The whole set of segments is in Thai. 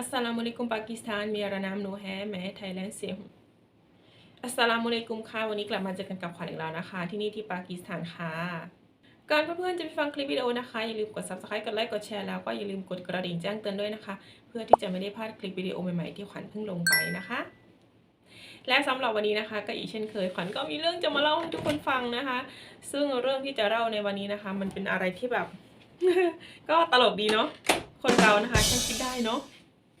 अस्सलाम वालेकुम पाकिस्तान मेरा नाम नूर है मैं थाईलैंड से हूँ อัสสลามุอะลัยกุมค่ะวันนี้กลับมาเจอกันกับขวัญอีกแล้วนะคะ ที่นี่ที่ปากีสถานค่ะก่อนเพื่อนๆจะไปฟังคลิปวิดีโอนะคะ อย่าลืมกด subscribe กดไลค์กดแชร์แล้วก็อย่าลืมกดกระดิ่งแจ้งเตือนด้วยนะคะ เพื่อที่จะไม่ได้พลาดคลิปวิดีโอใหม่ๆที่ขวัญเพิ่งลงไปนะคะ และสำหรับวันนี้นะคะ ก็อีกเช่นเคยขวัญก็มีเรื่องจะมาเล่าให้ทุกคนฟังนะคะ ซึ่งเรื่องที่จะเล่าในวันนี้นะคะ มันเป็นอะไรที่แบบ ก็ตลกดีเนาะคนเรานะคะช่างคิดได้เนาะ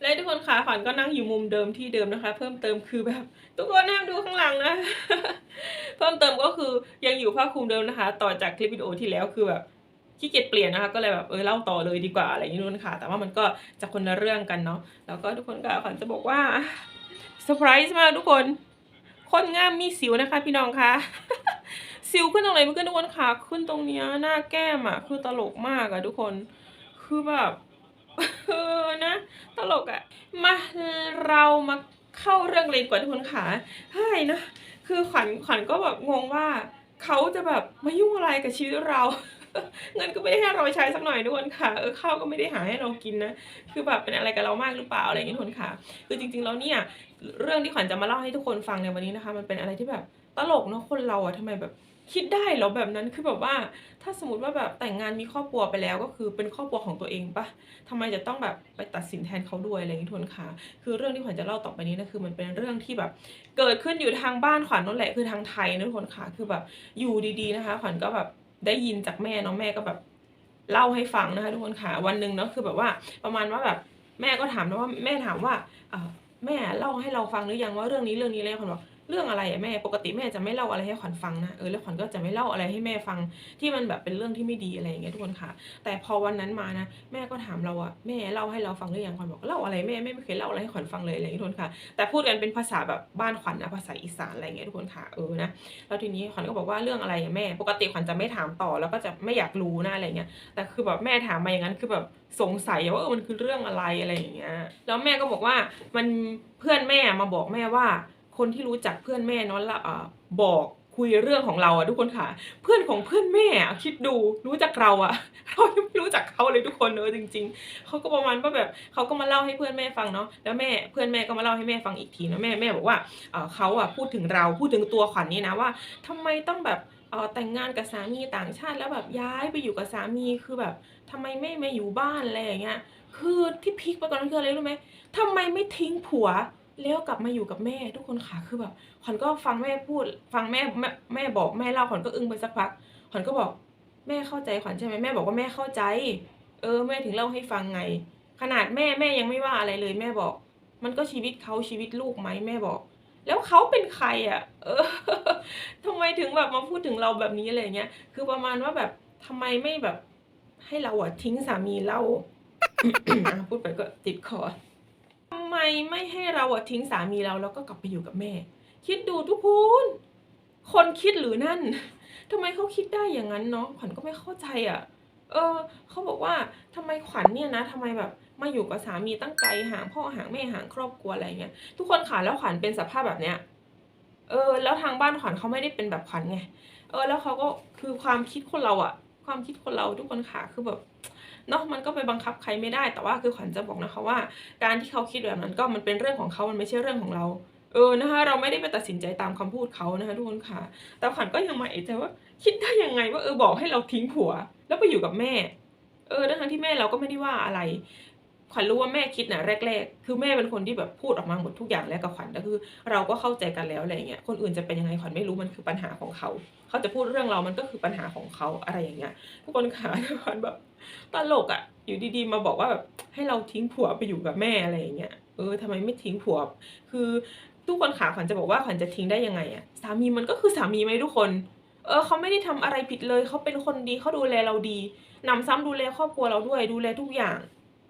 และทุกคนคะขวัญก็นั่งอยู่มุมเดิมที่เดิมนะคะ เพิ่มเติมคือแบบ ทุกคนนั่งดูข้างหลังนะ เพิ่มเติมก็คือยังอยู่ผ้าคลุมเดิมนะคะ ต่อจากคลิปวิดีโอที่แล้วคือแบบขี้เกียจเปลี่ยนนะคะ ก็เลยแบบเออเล่าต่อเลยดีกว่าอะไรอย่างนี้นู่นค่ะ แต่ว่ามันก็จะคนละเรื่องกันเนาะแล้วก็ทุกคนก็ขวัญจะบอกว่าเซอร์ไพรส์มากทุกคน คนงามมีสิวนะคะ พี่น้องคะสิวขึ้นตรงไหนไม่ขึ้นทุกคนค่ะขึ้นตรงเนี้ยหน้าแก้มอะคือตลกมากอะทุกคนคือแบบ เออนะ ตลกอะมาเรามาเข้าเรื่องเลยกว่าทุกคนค่ะใช่นะ คือขวัญขวัญก็แบบงงว่าเขาจะแบบมายุ่งอะไรกับชีวิตเรา เงินก็ไม่ได้ให้เราใช้สักหน่อยทุกคนค่ะ เออข้าวก็ไม่ได้หาให้เรากินนะ คือแบบเป็นอะไรกับเรามากหรือเปล่าอะไรอย่างเงี้ยทุกคนค่ะ คือจริง ๆ แล้วเนี่ย เรื่องที่ขวัญจะมาเล่าให้ทุกคนฟังในวันนี้นะคะ มันเป็นอะไรที่แบบตลกเนาะคนเราอะทำไมแบบ คิดได้เหรอแบบนั้นคือแบบว่า ถ้าสมมติว่าแบบแต่งงานมีครอบครัวไปแล้วก็คือเป็นครอบครัวของตัวเองปะทำไมจะต้องแบบไปตัดสินแทนเขาด้วยอะไรอย่างนี้ทุนค่ะ คือเรื่องที่ขวัญจะเล่าต่อไปนี้นะคือมันเป็นเรื่องที่แบบ เกิดขึ้นอยู่ทางบ้านขวัญนั่นแหละคือทางไทยนะทุกคนค่ะคือแบบอยู่ดีๆนะคะ ขวัญก็แบบได้ยินจากแม่เนาะแม่ก็แบบเล่าให้ฟังนะคะทุกคนค่ะวันหนึ่งเนาะคือแบบว่าประมาณว่าแบบแม่ก็ถามนะว่าแม่ถามว่าเออแม่เล่าให้เราฟังหรือยังว่าเรื่องนี้เรื่องนี้เลยขวัญบอก เรื่องอะไรอะแม่ปกติแม่จะไม่เล่าอะไรให้ขวัญฟังนะเออแล้วขวัญก็จะไม่เล่าอะไรให้แม่ฟังที่มันแบบเป็นเรื่องที่ไม่ดีอะไรอย่างเงี้ยทุกคนค่ะ แต่พอวันนั้นมานะแม่ก็ถามเราอะแม่เล่าให้เราฟังหรือยังขวัญบอกเล่าอะไรแม่แม่ไม่เคยเล่าอะไรให้ขวัญฟังเลยอะไรอย่างเงี้ยทุกคนค่ะ แต่พูดกันเป็นภาษาแบบบ้านขวัญนะภาษาอีสานอะไรอย่างเงี้ยทุกคนค่ะเออนะแล้วทีนี้ขวัญก็บอกว่าเรื่องอะไรอะแม่ ปกติขวัญจะไม่ถามต่อแล้วก็จะไม่อยากรู้นะอะไรเงี้ยแต่คือแบบแม่ถามมาอย่างนั้นคือแบบสงสัยว่าเออมันคือเรื่องอะไรอะไรอย่างเงี้ยแล้วแม่ก็บอกว่ามันเพื่อนแม่มาบอกแม่ว่า คนที่รู้จักเพื่อนแม่เนาะละบอกคุยเรื่องของเราอะทุกคนค่ะ เพื่อนของเพื่อนแม่อะคิดดูรู้จักเราอะเรายังไม่รู้จักเขาเลยทุกคนเนอะจริง ๆเขาก็ประมาณว่าแบบเขาก็มาเล่าให้เพื่อนแม่ฟังเนาะแล้วแม่เพื่อนแม่ก็มาเล่าให้แม่ฟังอีกทีเนาะแม่แม่บอกว่าเขาอะพูดถึงเราพูดถึงตัวขวัญนี่นะว่าทำไมต้องแบบแต่งงานกับสามีต่างชาติแล้วแบบย้ายไปอยู่กับสามีคือแบบทำไมไม่มาอยู่บ้านอะไรอย่างเงี้ยคือที่พีคไปกว่านั้นคืออะไรรู้ไหมทำไมไม่ทิ้งผัว แล้วกลับมาอยู่กับแม่ทุกคนค่ะคือแบบขวัญก็ฟังแม่พูด ฟังแม่แม่แม่บอกแม่เล่าขวัญก็อึ้งไปสักพักขวัญก็บอกแม่เข้าใจขวัญใช่ไหมแม่บอกว่าแม่เข้าใจ เออแม่ถึงเล่าให้ฟังไง ขนาดแม่แม่ยังไม่ว่าอะไรเลย แม่บอก มันก็ชีวิตเขาชีวิตลูกไหมแม่บอก แล้วเขาเป็นใครอะ เออทำไมถึงแบบมาพูดถึงเราแบบนี้อะไรเงี้ยคือประมาณว่าแบบทำไมไม่แบบ ให้เราอะทิ้งสามีเราอะพูดไปก็ติดคอำไมไม่ให้เราอะทิ้งสามีเราแล้วก็กลับไปอยู่กับแม่ คิดดูทุกคนคนคิดหรือนั่นทำไมเขาคิดได้อย่างนั้นเนาะขวัญก็ไม่เข้าใจอะเออเขาบอกว่าทำไมขวัญเนี่ยนะทำไมแบบมาอยู่กับสามีตั้งไกลห่างพ่อห่างแม่ห่างครอบครัวอะไรเงี้ยทุกคนค่ะแล้วขวัญเป็นสภาพแบบเนี้ยเออ แล้วทางบ้านขวัญเขาไม่ได้เป็นแบบขวัญไงเออ แล้วเขาก็คือความคิดคนเราอะความคิดคนเราทุกคนค่ะคือแบบ เนาะมันก็ไปบังคับใครไม่ได้ แต่ว่าคือขวัญจะบอกนะคะว่า การที่เขาคิดแบบนั้นก็มันเป็นเรื่องของเขามันไม่ใช่เรื่องของเราเออนะคะเราไม่ได้ไปตัดสินใจตามคำพูดเขานะคะทุกคนค่ะ แต่ขวัญก็ยังมาเอะใจว่า คิดได้ยังไงว่าเออบอกให้เราทิ้งผัว แล้วไปอยู่กับแม่ เออทั้งที่แม่เราก็ไม่ได้ว่าอะไร ขวัญรู้ว่าแม่คิดนะแรก ๆ คือแม่เป็นคนที่แบบพูดออกมาหมดทุกอย่างแล้วกับขวัญก็คือ เราก็เข้าใจกันแล้วอะไรเงี้ยคนอื่นจะเป็นยังไงขวัญไม่รู้มันคือปัญหาของเขา เขาจะพูดเรื่องเรามันก็คือปัญหาของเขาอะไรอย่างเงี้ยทุกคนค่ะขวัญแบบตลกอะ่ะ อยู่ดีๆ มาบอกว่าแบบให้เราทิ้งผัวไปอยู่กับแม่อะไรอย่างเงี้ยเออทำไมไม่ทิ้งผัว คือทุกคนขาขวัญจะบอกว่าขวัญจะทิ้งได้ยังไงอะสามีมันก็คือสามีไหมทุกคนเออเขาไม่ได้ทำอะไรผิดเลยเขาเป็นคนดีเขาดูแลเราดีนำซ้ำดูแลครอบครัวเราด้วยดูแลทุกอย่าง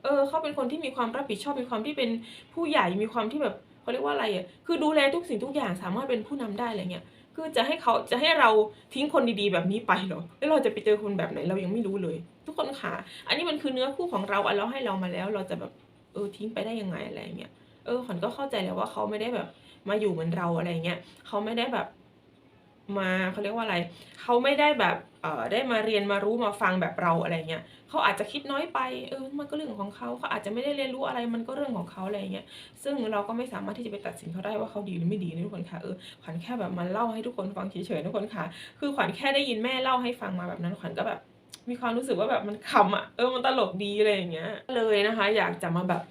เออเขาเป็นคนที่มีความรับผิดชอบมีความที่เป็นผู้ใหญ่มีความที่แบบเขาเรียกว่าอะไรอะคือดูแลทุกสิ่งทุกอย่างสามารถเป็นผู้นำได้อะไรเงี้ยคือจะให้เขาจะให้เราทิ้งคนดีๆแบบนี้ไปเหรอ แล้วเราจะไปเจอคนแบบไหนเรายังไม่รู้เลย ทุกคนค่ะ อันนี้มันคือเนื้อคู่ของเราอันเราให้เรามาแล้ว เราจะแบบเออทิ้งไปได้ยังไงอะไรเงี้ย เออขวัญก็เข้าใจแล้วว่าเขาไม่ได้แบบมาอยู่เหมือนเราอะไรเงี้ยเขาไม่ได้แบบ มาเขาเรียกว่าอะไร เขาไม่ได้แบบ ได้มาเรียนมารู้มาฟังแบบเราอะไรเงี้ยเขาอาจจะคิดน้อยไปเออมันก็เรื่องของเขาเขาอาจจะไม่ได้เรียนรู้อะไรมันก็เรื่องของเขาอะไรเงี้ยซึ่งเราก็ไม่สามารถที่จะไปตัดสินเขาได้ว่าเขาดีหรือไม่ดีนะทุกคนค่ะเออขวัญแค่แบบมาเล่าให้ทุกคนฟังเฉยๆทุกคนค่ะ คือขวัญแค่ได้ยินแม่เล่าให้ฟังมาแบบนั้นขวัญก็แบบ มีความรู้สึกว่าแบบมันขำอะเออมันตลกดีอะไรอย่างเงี้ย เลยนะคะ อยากจะมาแบบ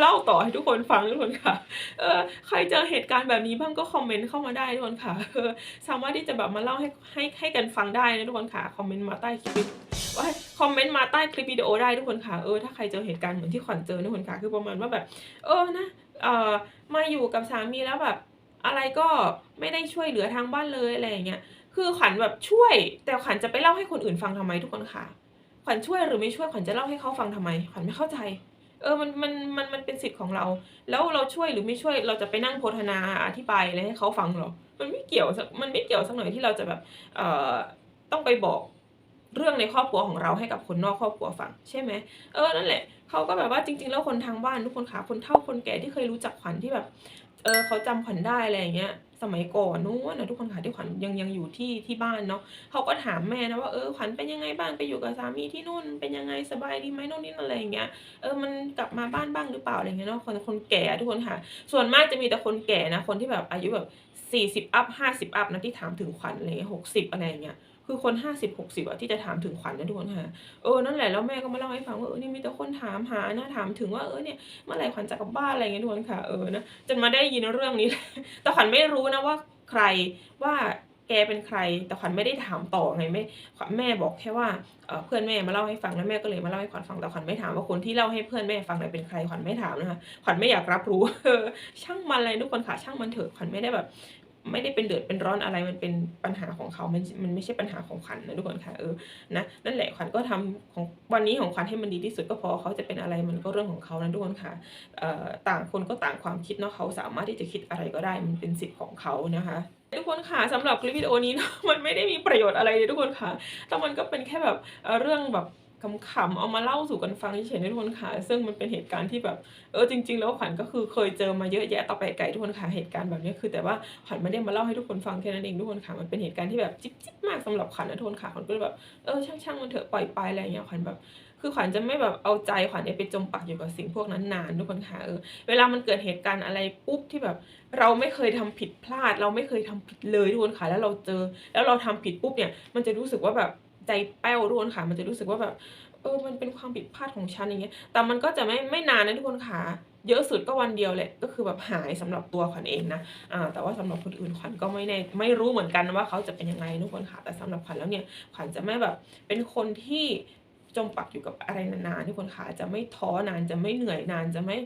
เล่าต่อให้ทุกคนฟังทุกคนค่ะ เออใครเจอเหตุการณ์แบบนี้บ้างก็คอมเมนต์เข้ามาได้ทุกคนค่ะสามารถที่จะแบบมาเล่าให้ให้ให้กันฟังได้นะทุกคนค่ะคอมเมนต์มาใต้คลิปว่าคอมเมนต์มาใต้คลิปวิดีโอได้ทุกคนค่ะเออถ้าใครเจอเหตุการณ์เหมือนที่ขวัญเจอทุกคนค่ะคือประมาณว่าแบบ เออนะเออมาอยู่กับสามีแล้วแบบ อะไรก็ไม่ได้ช่วยเหลือทางบ้านเลยอะไรอย่างเงี้ย คือขวัญแบบช่วย แต่ขวัญจะไปเล่าให้คนอื่นฟังทำไมทุกคนค่ะ ขวัญช่วยหรือไม่ช่วยขวัญจะเล่าให้เขาฟังทำไม ขวัญไม่เข้าใจ เออมันมันมันมันเป็นสิทธิ์ของเรา แล้วเราช่วยหรือไม่ช่วยเราจะไปนั่งโพธนาอธิบายอะไรให้เขาฟังหรอ มันไม่เกี่ยวสักมันไม่เกี่ยวสักหน่อยที่เราจะแบบเอ่อต้องไปบอกเรื่องในครอบครัวของเราให้กับคนนอกครอบครัวฟังใช่ไหมเออนั่นแหละเขาก็แบบว่าจริง ๆ แล้วคนทางบ้านทุกคนค่ะคนเฒ่าคนแก่ที่เคยรู้จักขวัญที่แบบเออเขาจำขวัญได้อะไรอย่างเงี้ย สมัยก่อนนู้นนะทุกคนค่ะที่ขวัญยังยังอยู่ที่ที่บ้านเนาะเขาก็ถามแม่นะว่าเออขวัญเป็นยังไงบ้างไปอยู่กับสามีที่นู่น เป็นยังไงสบายดีไหมโน่นนี่อะไรอย่างเงี้ยเออมันกลับมาบ้านบ้างหรือเปล่าอะไรเงี้ยเนาะคนคนแก่ทุกคนค่ะ ส่วนมากจะมีแต่คนแก่นะคนที่แบบอายุแบบสี่สิบอัพห้าสิบอัพนะที่ถามถึงขวัญอะไรหกสิบอะไรอย่างเงี้ย คือคนห้าสิบหกสิบอะที่จะถามถึงขวัญนะทุกคนค่ะเออนั่นแหละแล้วแม่ก็มาเล่าให้ฟังว่าเออนี่มีแต่คนถามหานะถามถึงว่าเออเนี่ยเมื่อไหร่ขวัญจะกลับบ้านอะไรเงี้ยทุกคนค่ะเออนะจนมาได้ยินเรื่องนี้ แต่ขวัญไม่รู้นะว่าใครว่าแกเป็นใคร แต่ขวัญไม่ได้ถามต่อไงไม่ขวัญแม่บอกแค่ว่าเพื่อนแม่มาเล่าให้ฟังแล้วแม่ก็เลยมาเล่าให้ขวัญฟังแต่ขวัญไม่ถามว่าคนที่เล่าให้เพื่อนแม่ฟังเนี่ยเป็นใครขวัญไม่ถามนะคะขวัญไม่อยากรับรู้ช่างมันเลยทุกคนค่ะช่างมันเถอะขวัญไม่ได้แบบ ไม่ได้เป็นเดือดเป็นร้อนอะไรมันเป็นปัญหาของเขา มันมันไม่ใช่ปัญหาของขวัญนะทุกคนค่ะเออนะนั่นแหละขวัญก็ทำของวันนี้ของขวัญให้มันดีที่สุดก็พอเขาจะเป็นอะไรมันก็เรื่องของเขานะทุกคนค่ะเอ่อต่างคนก็ต่างความคิดเนาะเขาสามารถที่จะคิดอะไรก็ได้มันเป็นสิทธิ์ของเขานะคะทุกคนค่ะสำหรับคลิปวิดีโอนี้เนอะมันไม่ได้มีประโยชน์อะไรเลยทุกคนค่ะแต่มันก็เป็นแค่แบบเอ่อเรื่องแบบ ขำๆเอามาเล่าสู่กันฟังเฉยๆนทุกคนค่ะซึ่งมันเป็นเหตุการณ์ที่แบบเออจริง ๆ แล้วขวัญก็คือเคยเจอมาเยอะแยะต่อไปไกลทุกคนค่ะเหตุการณ์แบบนี้คือ แต่ว่าขวัญไม่ได้มาเล่าให้ทุกคนฟังแค่นั้นเองทุกคนค่ะมันเป็นเหตุการณ์ที่แบบจิ๊บจิ๊บมากสำหรับขวัญนะทุกคนค่ะขวัญก็เลยแบบเออช่างๆมันเถอะปล่อยไปอะไรอย่างเงี้ยขวัญแบบคือขวัญจะไม่แบบเอาใจขวัญเนี่ยไปจมปักอยู่กับสิ่งพวกนั้นนานทุกคนค่ะเออเวลามันเกิดเหตุการณ์อะไรปุ๊บที่แบบ เราไม่เคยทำผิดพลาด เราไม่เคยทำผิดเลยทุกคนค่ะแล้วเราเจอ แล้วเราทำผิดปุ๊บเนี่ยมันจะรู้สึกว่าแบบ ใจแป้วทุกคนค่ะ มันจะรู้สึกว่าแบบเออมันเป็นความผิดพลาดของฉันอย่างเงี้ย แต่มันก็จะไม่ไม่นานนะทุกคนค่ะ เยอะสุดก็วันเดียวแหละ ก็คือแบบหายสำหรับตัวขวัญเองนะ อ่า แต่ว่าสำหรับคนอื่นขวัญก็ไม่แน่ไม่รู้เหมือนกันว่าเขาจะเป็นยังไงทุกคนค่ะ แต่สำหรับขวัญแล้วเนี่ยขวัญจะไม่แบบเป็นคนที่จมปักอยู่กับอะไรนานๆทุกคนค่ะ จะไม่ท้อนานจะไม่เหนื่อยนานจะไม่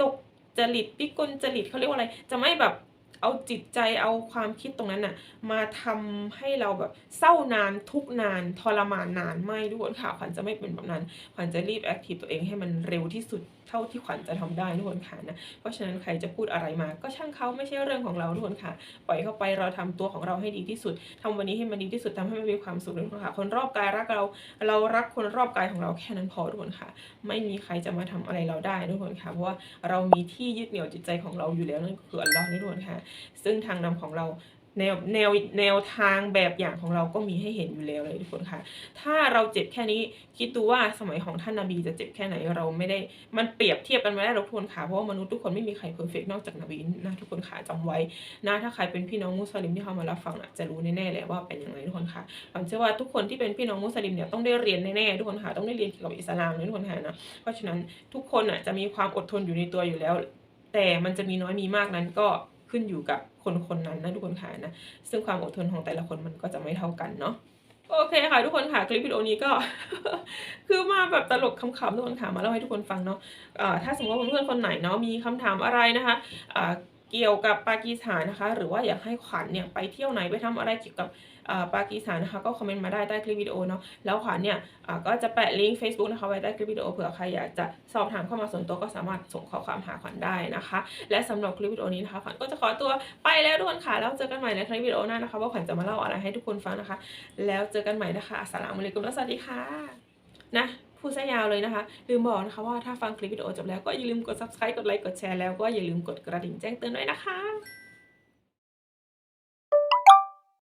ตกจริตพิกลจริตเขาเรียกว่าอะไร จะไม่แบบ เอาจิตใจเอาความคิดตรงนั้นน่ะมาทำให้เราแบบเศร้านานทุกนานทรมานนานไม่ทุกคนค่ะขวัญจะไม่เป็นแบบนั้นขวัญจะรีบแอคทีฟตัวเองให้มันเร็วที่สุด เท่าที่ขวัญจะทำได้ทุกคนค่ะนะเพราะฉะนั้นใครจะพูดอะไรมาก็ช่างเขาไม่ใช่เรื่องของเราทุกคนค่ะ ปล่อยเข้าไปเราทำตัวของเราให้ดีที่สุดทำวันนี้ให้มันดีที่สุดทำให้มันมีความสุขทุกคนค่ะ คนรอบกายรักเรา เรารักคนรอบกายของเราแค่นั้นพอทุกคนค่ะ ไม่มีใครจะมาทำอะไรเราได้ทุกคนค่ะ เพราะว่าเรามีที่ยึดเหนี่ยวจิตใจของเราอยู่แล้วนั่นก็คืออัลลอฮ์นี่ทุกคนค่ะ ซึ่งทางนำของเรา แนวแนวแนวทางแบบอย่างของเราก็มีให้เห็นอยู่แล้วเลยทุกคนค่ะ ถ้าเราเจ็บแค่นี้คิดดูว่าสมัยของท่านนาบีจะเจ็บแค่ไหนเราไม่ได้มันเปรียบเทียบกันไม่ได้ทุกคนค่ะเพราะว่ามนุษย์ทุกคนไม่มีใครเพอร์เฟกนอกจากนบีนะทุกคนค่ะจำไว้นะถ้าใครเป็นพี่น้องมุสลิมที่เข้ามารับฟังน่ะจะรู้แน่ๆแหละว่าเป็นยังไงทุกคนค่ะผมเชื่อว่าทุกคนที่เป็นพี่น้องมุสลิมเนี่ยต้องได้เรียนแน่ๆทุกคนค่ะต้องได้เรียนเกี่ยวกับอิสลามทุกคนค่ะนะเพราะฉะนั้นทุกคนอะจะมีความอดทนอยู่ในตัวอยู่แล้ว แต่มันจะมีน้อยมีมากนั้นก็ ขึ้นอยู่กับคนคนนั้นนะทุกคนค่ะนะซึ่งความอดทนของแต่ละคนมันก็จะไม่เท่ากันเนาะโอเคค่ะทุกคนค่ะคลิปวิดีโอนี้ก็ คือมาแบบตลกคำๆทุกคนค่ะมาเล่าให้ทุกคนฟังเนาะะถ้าสมมติว่าเพื่อนคนไหนเนาะมีคำถามอะไรนะคะะ เกี่ยวกับปากีสถานนะคะ หรือว่าอยากให้ขวัญเนี่ยไปเที่ยวไหนไปทำอะไรเกี่ยวกับปากีสถานนะคะก็คอมเมนต์มาได้ใต้คลิปวิดีโอเนาะแล้วขวัญเนี่ยก็จะแปะลิงก์ Facebook นะคะไว้ใต้คลิปวิดีโอเผื่อใครอยากจะสอบถามเข้ามาส่วนตัวก็สามารถส่งข้อความหาขวัญได้นะคะ และสำหรับคลิปวิดีโอนี้นะคะขวัญก็จะขอตัวไปแล้วทุกคนค่ะแล้วเจอกันใหม่ในคลิปวิดีโอหน้านะคะ ว่าขวัญจะมาเล่าอะไรให้ทุกคนฟังนะคะ แล้วเจอกันใหม่นะคะอัสสลามุอะลัยกุมและสวัสดีค่ะนะ พูดซะยาวเลยนะคะ ลืมบอกนะคะว่าถ้าฟังคลิปวิดีโอจบแล้วก็อย่าลืมกด subscribe กดไลค์กดแชร์แล้วก็อย่าลืมกดกระดิ่งแจ้งเตือนด้วยนะคะ